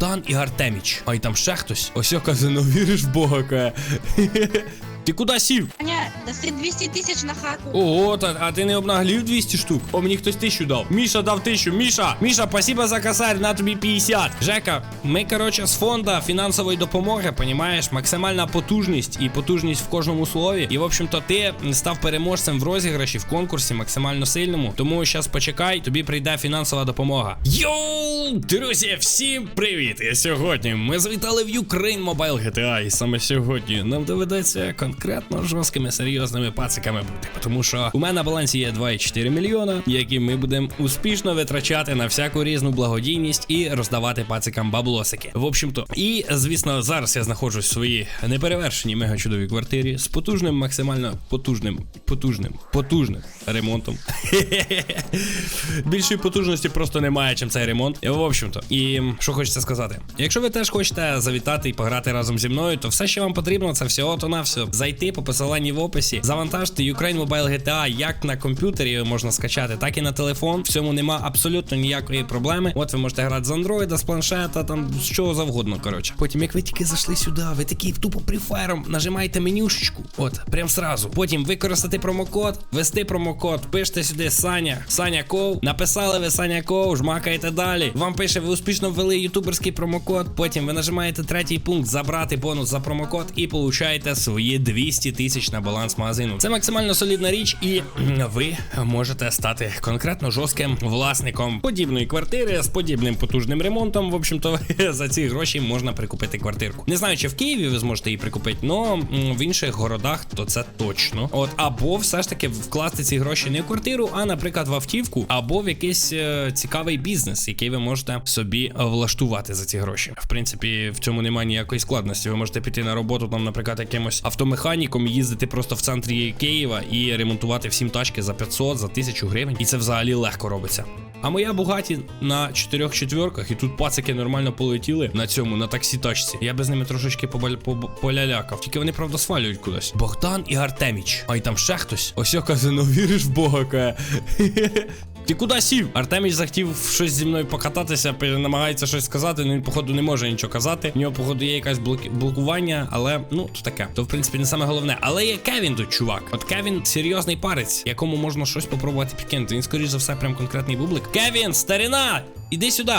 Богдан і Артеміч. А й там ще хтось. Ось я каже, ну віриш в Бога, каже. Ти куди сів? Аня, даси 200 тисяч на хату. Ого, та, а ти не обнаглів 200 штук? О, мені хтось тисячу дав. Міша дав тисячу. Міша, Міша, спасибо за косарь, на тобі 50. Жека, ми, коротше, з фонда фінансової допомоги, понімаєш, максимальна потужність і потужність в кожному слові. І, в общем-то, ти став переможцем в розіграші в конкурсі максимально сильному. Тому зараз почекай, тобі прийде фінансова допомога. Йоу, друзі, всім привіт! І сьогодні ми завітали в Ukraine Mobile GTA. І саме сьогодні нам доведеться конкретно жорсткими серйозними пациками бути. Тому що у мене на балансі є 2,4 мільйона, які ми будемо успішно витрачати на всяку різну благодійність і роздавати пацикам баблосики. В общем-то, і звісно, зараз я знаходжусь в своїй неперевершеній мега чудовій квартирі з потужним, максимально потужним, потужним, потужним ремонтом. Більшої потужності просто немає, чим цей ремонт. В общем-то, і що хочеться сказати. Якщо ви теж хочете завітати і пограти разом зі мною, то все, що вам потрібно, це всього то на. Зайти по посиланні в описі, завантажити Ukraine Mobile GTA як на комп'ютері можна скачати, так і на телефон. В цьому нема абсолютно ніякої проблеми. От ви можете грати з андроїда, з планшета, там з чого завгодно. Коротше. Потім, як ви тільки зайшли сюди, ви такі тупо прифером, нажимаєте менюшечку. От, прям сразу. Потім використати промокод, ввести промокод, пишете сюди Саня, Саня Ков. Написали ви Саня Ков, жмакаєте далі. Вам пише, ви успішно ввели ютуберський промокод. Потім ви нажимаєте третій пункт забрати бонус за промокод і получаєте свої 200 тисяч на баланс магазину. Це максимально солідна річ, і ви можете стати конкретно жорстким власником подібної квартири з подібним потужним ремонтом. В общем-то, за ці гроші можна прикупити квартирку. Не знаю, чи в Києві ви зможете її прикупити, але в інших городах то це точно. От або все ж таки вкласти ці гроші не в квартиру, а наприклад в автівку, або в якийсь е, цікавий бізнес, який ви можете собі влаштувати за ці гроші. В принципі, в цьому немає ніякої складності. Ви можете піти на роботу, там, наприклад, якимось автомеханіком, їздити просто в центрі Києва і ремонтувати всім тачки за 500, за 1000 гривень. І це взагалі легко робиться. А моя Бугаті на чотирьох четверках, і тут пацики нормально полетіли на цьому, на таксі тачці. Я би з ними трошечки побаль- поб- полялякав. Тільки вони, правда, свалюють кудись. Богдан і Артеміч. А й там ще хтось. Ось я каже, ну віриш в Бога, каже. Ти куди сів? Артеміч захотів щось зі мною покататися, намагається щось сказати, але він, походу, не може нічого казати. У нього, походу, є якесь блокування, але ну, то таке. То, в принципі, не саме головне. Але є Кевін тут, чувак. От Кевін серйозний парець, якому можна щось попробувати підкинути. Він, скоріш за все, прям конкретний бублик. Кевін, старина! Іди сюди!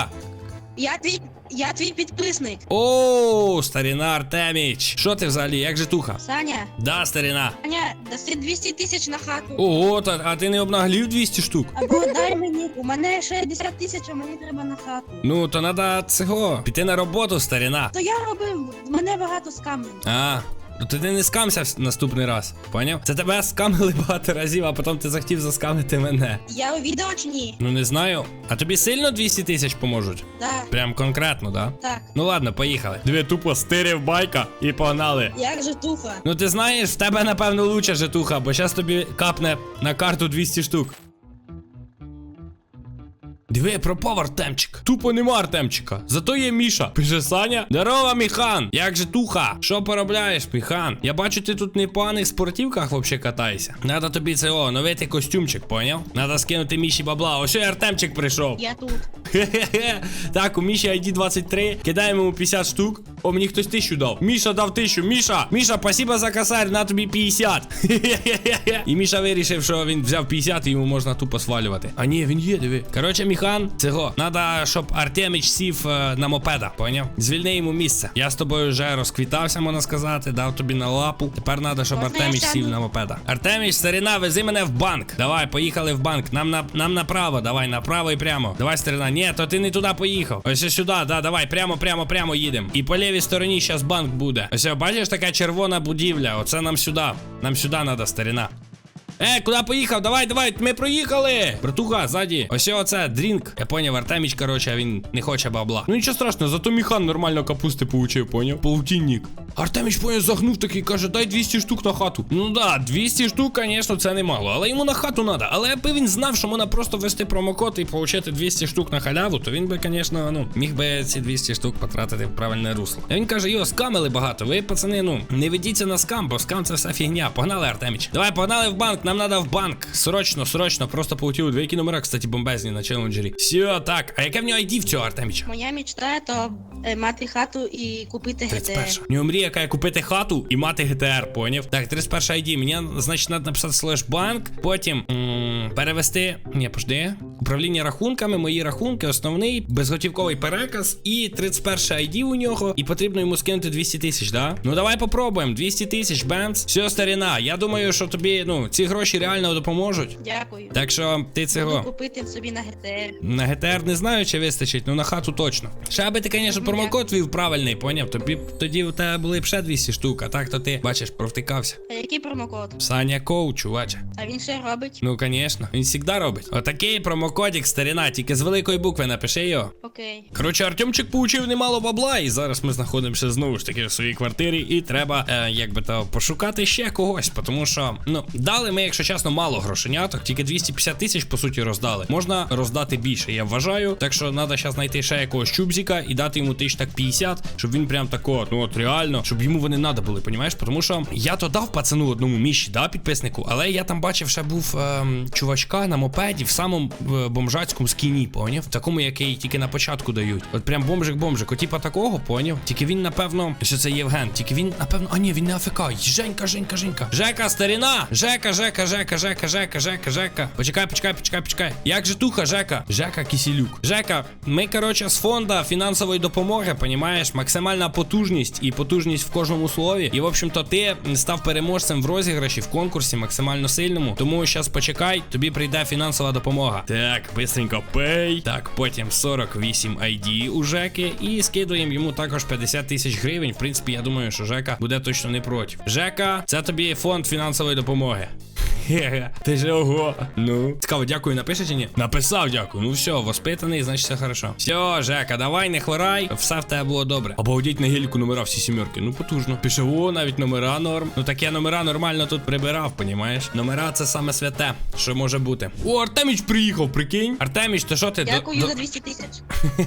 Я твій, я твій підписник. О, старина Артеміч! Що ти взагалі? Як же туха? Саня, Да, старина. Саня, даси 200 тисяч на хату. Ого, та, а ти не обнаглів 200 штук? Або дай мені. У мене 60 тисяч, а мені треба на хату. Ну, то треба цього. Піти на роботу, старина. То я робив, мене багато скамів. А, ну ти не скамся в наступний раз, поняв? Це тебе скамили багато разів, а потім ти захотів заскамити мене. Я у відео чи ні? Ну не знаю. А тобі сильно 200 тисяч поможуть? Так, Прям конкретно, да? так. Ну ладно, поїхали. Дві тупо стирив байка і погнали. Як же туха? Ну ти знаєш, в тебе напевно лучше житуха, бо зараз тобі капне на карту 200 штук. Диви, пропав Артемчик. Тупо нема Артемчика. Зато є Міша. Пише Саня. Здорово, Міхан. Як же туха? Що поробляєш, Міхан? Я бачу, ти тут не в поганих спортивках вообще катаєшся. Надо тобі це о, новити костюмчик, поняв? Надо скинути Міші бабла. Ось і Артемчик прийшов. Я тут. Хе-хе-хе. Так, у Міші ID 23. Кидаємо йому 50 штук. О, мені хтось тисячу дав. Міша дав тисячу. Міша, Міша, спасибо за косарь, на тобі 50. Хе-хе-хе. І Міша вирішив, що він взяв 50 і йому можна тупо свалювати. А ні, він є, диви. Коротше, Міхан, цього. Надо, щоб Артеміч сів е, на мопеда, поняв? Звільни йому місце. Я з тобою вже розквітався, можна сказати, дав тобі на лапу. Тепер треба, щоб Можна я сяду? сів на мопеда. Артеміч, старина, вези мене в банк. Давай, поїхали в банк. Нам на нам направо, давай, направо і прямо. Давай, старина. Ні, то ти не туди поїхав. Ось ось сюди, да, давай, прямо, прямо, прямо їдемо. І по лівій стороні зараз банк буде. Ось бачиш, така червона будівля. Оце нам сюди. Нам сюди треба, старина. Е, куди поїхав? Давай, давай, ми проїхали! Братуха, ззаді. Ось оце дрінк. Я поняв, Артеміч, короче, він не хоче бабла. Ну нічого страшного, зато Міхан нормально капусти получив, поняв? Паутінник. Артеміч поняв, загнув такий, каже, дай 200 штук на хату. Ну да, 200 штук, звісно, це немало, але йому на хату треба. Але якби він знав, що можна просто ввести промокод і отримати 200 штук на халяву, то він би, звісно, ну, міг би ці 200 штук потратити в правильне русло. А він каже, йо, скамили багато. Ви, пацани, ну, не ведіться на скам, бо скам це вся фігня. Погнали, Артеміч. Давай, погнали в банк, нам треба в банк. Срочно, срочно, просто полетіли. Дві які номера, кстати, бомбезні на челенджері. Все, так. А яке в нього ID в цього Артеміча? Моя мечта то е, мати хату і купити ГТР. 31. У нього мрія, яка є купити хату і мати ГТР, поняв? Так, 31 ID. Мені, значить, треба написати слеш банк, потім м, перевести. Ні, пожди. Управління рахунками, мої рахунки, основний, безготівковий переказ і 31 ID у нього. І потрібно йому скинути 200 тисяч, да? Ну давай попробуємо. 200 тисяч, бемс. Все, старіна. Я думаю, що тобі, ну, ці гроші реально допоможуть. Дякую. Так що ти Буду цього. купити собі на ГТР. На ГТР не знаю, чи вистачить, ну на хату точно. Ще аби ти, звісно, промокод вів правильний, поняв? Тобі тоді у тебе були б ще 200 штук, а так то ти, бачиш, провтикався. А який промокод? Саня Коу, чуваче. А він ще робить? Ну, звісно, він завжди робить. Отакий промокодик, старина, тільки з великої букви напиши його. Окей. Коротше, Артемчик получив немало бабла, і зараз ми знаходимося знову ж таки в своїй квартирі, і треба, е, як би то, пошукати ще когось, тому що, ну, дали ми, якщо чесно, мало грошеняток, тільки 250 тисяч, по суті, роздали. Можна роздати більше, я вважаю. Так що треба зараз знайти ще якогось чубзіка і дати йому тисяч так 50, щоб він прям тако, ну от реально, щоб йому вони надо були, понімаєш? Тому що я то дав пацану одному міші, да, підписнику, але я там бачив, ще був ем, чувачка на мопеді в самому е, бомжацькому скіні, поняв? Такому, який тільки на початку дають. От прям бомжик-бомжик. От типа такого, поняв? Тільки він, напевно, що це Євген, тільки він, напевно, а ні, він не АФК. Женька, Женька, Женька. Жека, старіна! Жека, Жека, Жека, Жека, Жека, Жека, Жека. Почекай, почекай, почекай, почекай. Як же туха, Жека? Жека Кисілюк. Жека, ми, коротше, з фонда фінансової допомоги, понімаєш, максимальна потужність і потужність в кожному слові. І, в общем-то, ти став переможцем в розіграші в конкурсі максимально сильному. Тому зараз почекай, тобі прийде фінансова допомога. Так, бистренько пей. Так, потім 48 ID у Жеки. І скидуємо йому також 50 тисяч гривень. В принципі, я думаю, що Жека буде точно не проти. Жека, це тобі фонд фінансової допомоги. Хе-хе, ти ж ого. Ну. Цікаво, дякую, напишеш чи ні? Написав, дякую. Ну все, воспитаний, значить все хорошо. Все, Жека, давай, не хворай, все в тебе було добре. Обалдіть на геліку номера всі сімерки. Ну потужно. Пише, о, навіть номера норм. Ну так я номера нормально тут прибирав, понімаєш? Номера це саме святе, що може бути. О, Артеміч приїхав, прикинь. Артеміч, то що ти? Дякую до- за 200 тисяч.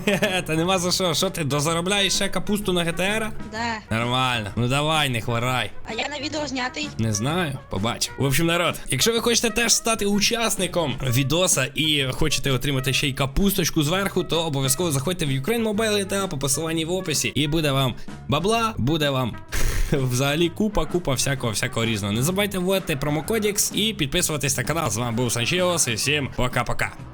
Хе-хе, Та нема за що. Що ти дозаробляєш ще капусту на ГТР? Да. Нормально. Ну давай, не хворай. А я на відео знятий. Не знаю, побачимо. В общем, народ, якщо ви хочете теж стати учасником відоса і хочете отримати ще й капусточку зверху, то обов'язково заходьте в Ukraine Mobile та по посиланні в описі, і буде вам бабла, буде вам. Взагалі купа, купа всякого, всякого різного. Не забувайте вводити промокодікс і підписуватись на канал. З вами був Санчіос і всім пока-пока.